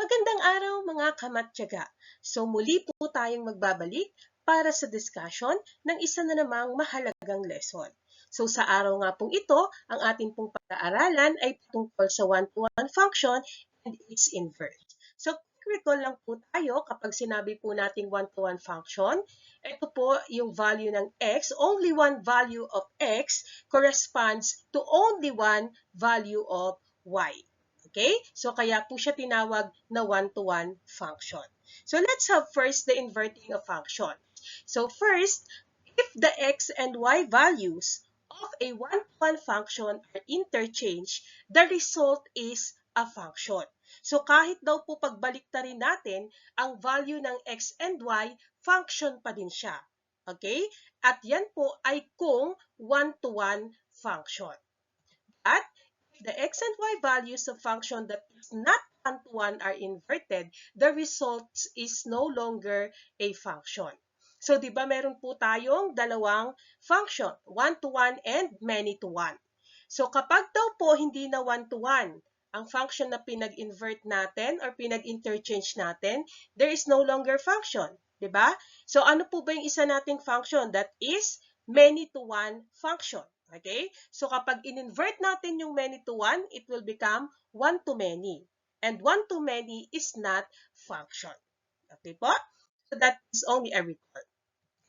Magandang araw mga kamatyaga. So muli po tayong magbabalik para sa discussion ng isa na namang mahalagang lesson. So sa araw nga pong ito, ang ating pong pag-aaralan ay tungkol sa one-to-one function and its inverse. So quick recall lang po tayo kapag sinabi po nating one-to-one function, ito po yung value ng x, only one value of x corresponds to only one value of y. Okay? So, kaya po siya tinawag na one-to-one function. So, let's have first the inverting of function. So, first, if the x and y values of a one-to-one function are interchanged, the result is a function. So, kahit daw po pagbaliktarin natin, ang value ng x and y, function pa din siya. Okay? At yan po ay kung one-to-one function. The x and y values of function that is not one-to-one are inverted, the result is no longer a function. So, di ba meron po tayong dalawang function, one-to-one and many-to-one. So, kapag daw po hindi na one-to-one, ang function na pinag-invert natin or pinag-interchange natin, there is no longer function. Di ba? So, ano po ba yung isa nating function? That is many-to-one function. Okay? So, kapag in-invert natin yung many to one, it will become one to many. And one to many is not function. Okay po? So, that is only a recall.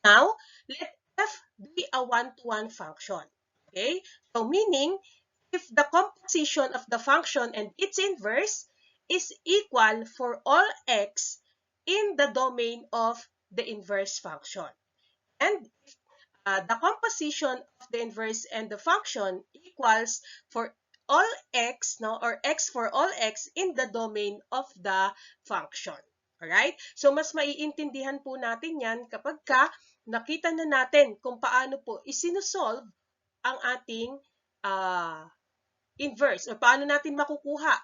Now, let f be a one-to-one function. Okay? So, meaning, if the composition of the function and its inverse is equal for all x in the domain of the inverse function. And if uh, the composition of the inverse and the function equals for all x, no, or x for all x in the domain of the function. Alright? So, mas maiintindihan po natin yan kapag ka nakita na natin kung paano po isinusolve ang ating uh, inverse or paano natin makukuha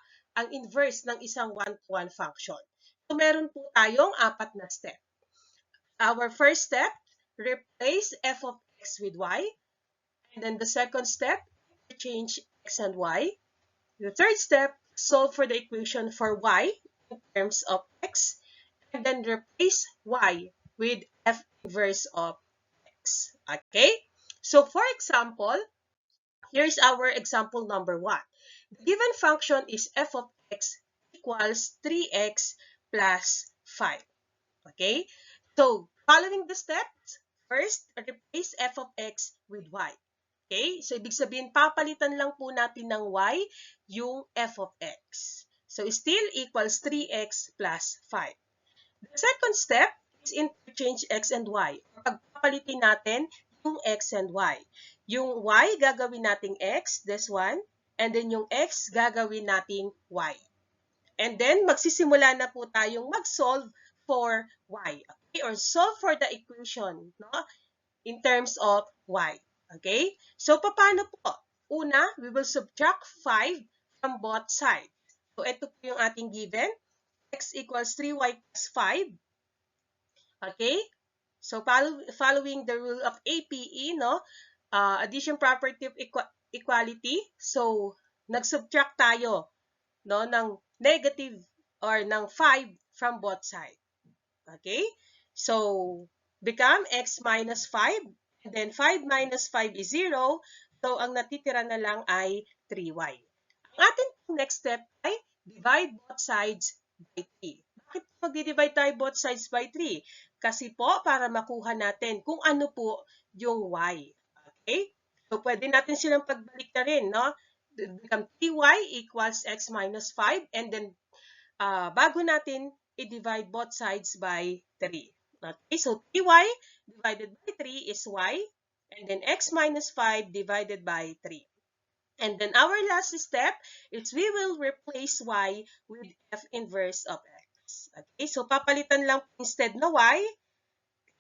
ang inverse ng isang one-to-one -one function. So, meron po tayong apat na step. Our first step, replace f of x with y. And then the second step, change x and y. The third step, solve for the equation for y in terms of x. And then replace y with f inverse of x. Okay? So for example, here's our example number one. The given function is f of x equals 3x plus 5. Okay? So, following the steps, first, replace f of x with y. Okay? So, ibig sabihin, papalitan lang po natin ng y yung f of x. So, still equals 3x plus 5. The second step is interchange x and y. Pagpapalitin natin yung x and y. Yung y, gagawin nating x, this one. And then yung x, gagawin nating y. And then, magsisimula na po tayong mag-solve for y. Okay? Or solve for the equation no? in terms of y. Okay? So, paano po? Una, we will subtract 5 from both sides. So, ito po yung ating given. x equals 3y plus 5. Okay? So, follow, following the rule of APE, no? Uh, addition property of equality. So, nag-subtract tayo no, ng negative or ng 5 from both sides. Okay? So, become x minus 5. And then 5 minus 5 is 0. So, ang natitira na lang ay 3y. Ang ating next step ay divide both sides by 3. Bakit mag-divide tayo both sides by 3? Kasi po, para makuha natin kung ano po yung y. Okay? So, pwede natin silang pagbalik na rin, no? Become 3y equals x minus 5. And then, uh, bago natin i-divide both sides by 3. Okay, so 3y divided by 3 is y. And then x minus 5 divided by 3. And then our last step is we will replace y with f inverse of x. Okay, so papalitan lang instead na y,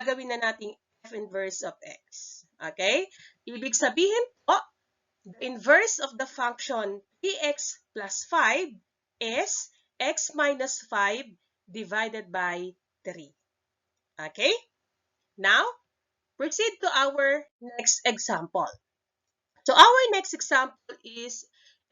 gagawin na natin f inverse of x. Okay, ibig sabihin po, the inverse of the function 3x plus 5 is x minus 5 divided by 3. Okay? Now, proceed to our next example. So, our next example is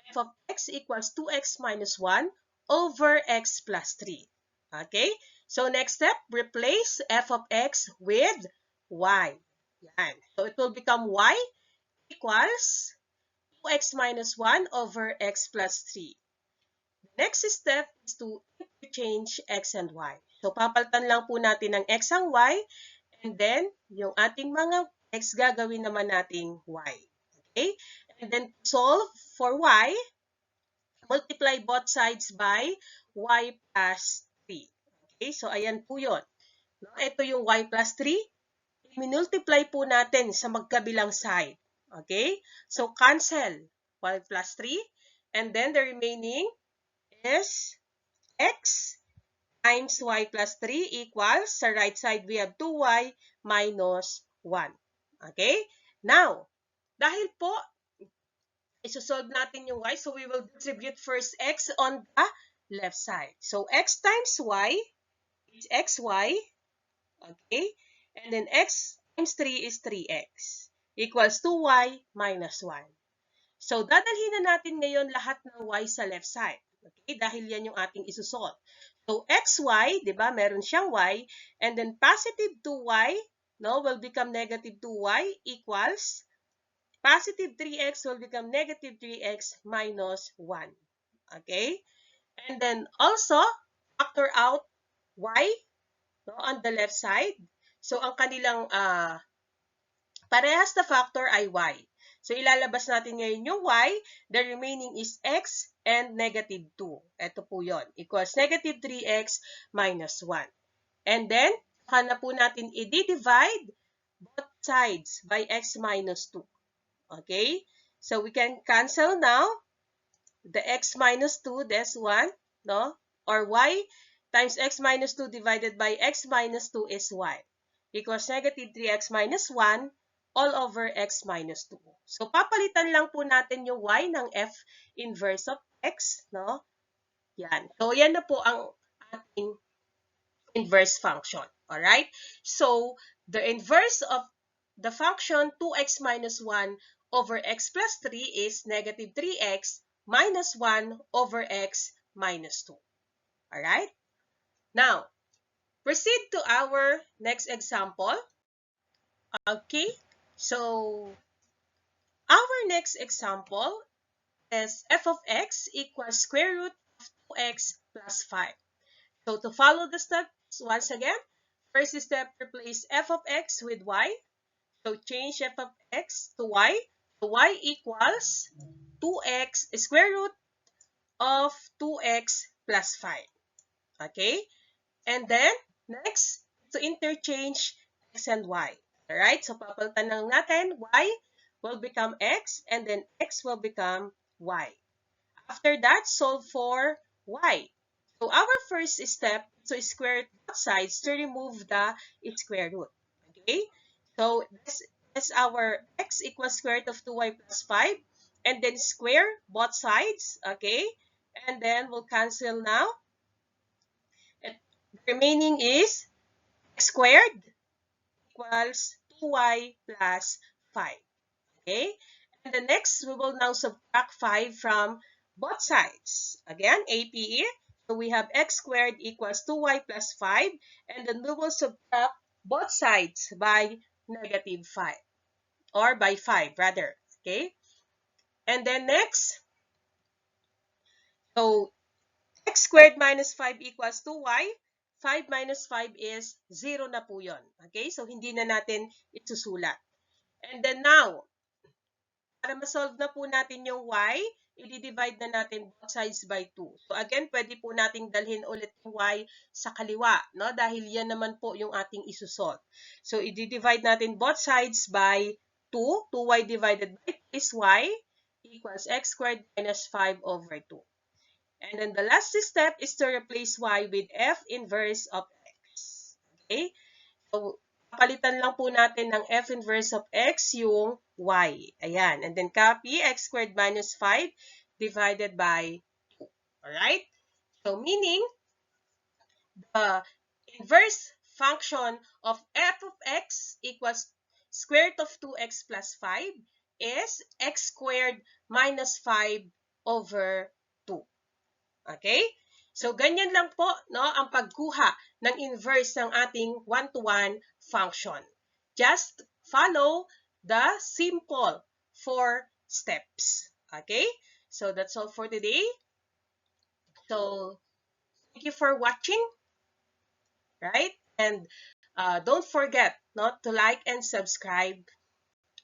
f of x equals 2x minus 1 over x plus 3. Okay? So next step, replace f of x with y. Yan. So it will become y equals 2x minus 1 over x plus 3. Next step is to interchange x and y. So papalitan lang po natin ng x ang y and then yung ating mga x gagawin naman nating y. Okay? And then solve for y, multiply both sides by y plus 3. Okay? So ayan po yun. No? Ito yung y plus 3. Minultiply po natin sa magkabilang side. Okay? So cancel y plus 3 and then the remaining is x times y plus 3 equals, sa right side we have 2y minus 1. Okay? Now, dahil po, isosolve natin yung y, so we will distribute first x on the left side. So, x times y is xy, okay? And then x times 3 is 3x, equals 2y minus 1. So, dadalhin na natin ngayon lahat ng y sa left side. Okay? Dahil yan yung ating isusolve. So, xy, di ba, meron siyang y, and then positive 2y, no, will become negative 2y equals positive 3x will become negative 3x minus 1. Okay? And then also, factor out y no, on the left side. So, ang kanilang uh, parehas na factor ay y. So, ilalabas natin ngayon yung y. The remaining is x and negative 2. Ito po yon Equals negative 3x minus 1. And then, na po natin i-divide both sides by x minus 2. Okay? So, we can cancel now the x minus 2, this one, no? Or y times x minus 2 divided by x minus 2 is y. Equals negative 3x minus 1 all over x minus 2. So, papalitan lang po natin yung y ng f inverse of x, no? Yan. So, yan na po ang ating inverse function. Alright? So, the inverse of the function 2x minus 1 over x plus 3 is negative 3x minus 1 over x minus 2. Alright? Now, proceed to our next example. Okay, so our next example is f of x equals square root of 2x plus 5. So to follow the steps once again, first step, replace f of x with y. So change f of x to y. So y equals 2x square root of 2x plus 5. Okay? And then, next, to interchange x and y. Alright? So, papalitan lang natin, y will become x, and then x will become y. After that, solve for y. So, our first step, is to square both sides to remove the square root. Okay? So, this is our x equals square root of 2y plus 5. And then square both sides. Okay? And then we'll cancel now. And the remaining is x squared equals 2y plus 5. Okay? And the next, we will now subtract 5 from both sides. Again, APE. So we have x squared equals 2y plus 5. And then we will subtract both sides by negative 5. Or by 5, rather. Okay? And then next, so x squared minus 5 equals 2y. 5 minus 5 is 0 na po yun. Okay? So, hindi na natin isusulat. And then now, para ma-solve na po natin yung y, i-divide na natin both sides by 2. So, again, pwede po nating dalhin ulit yung y sa kaliwa, no? Dahil yan naman po yung ating isusolve. So, i-divide natin both sides by 2. 2y divided by 2 is y equals x squared minus 5 over 2. And then the last step is to replace y with f inverse of x. Okay? So, papalitan lang po natin ng f inverse of x yung y. Ayan. And then copy x squared minus 5 divided by 2. Alright? So, meaning, the inverse function of f of x equals square root of 2x plus 5 is x squared minus 5 over 2. Okay? So, ganyan lang po no, ang pagkuha ng inverse ng ating one-to-one function. Just follow the simple four steps. Okay? So, that's all for today. So, thank you for watching. Right? And uh, don't forget not to like and subscribe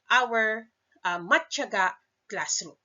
our uh, Matyaga classroom.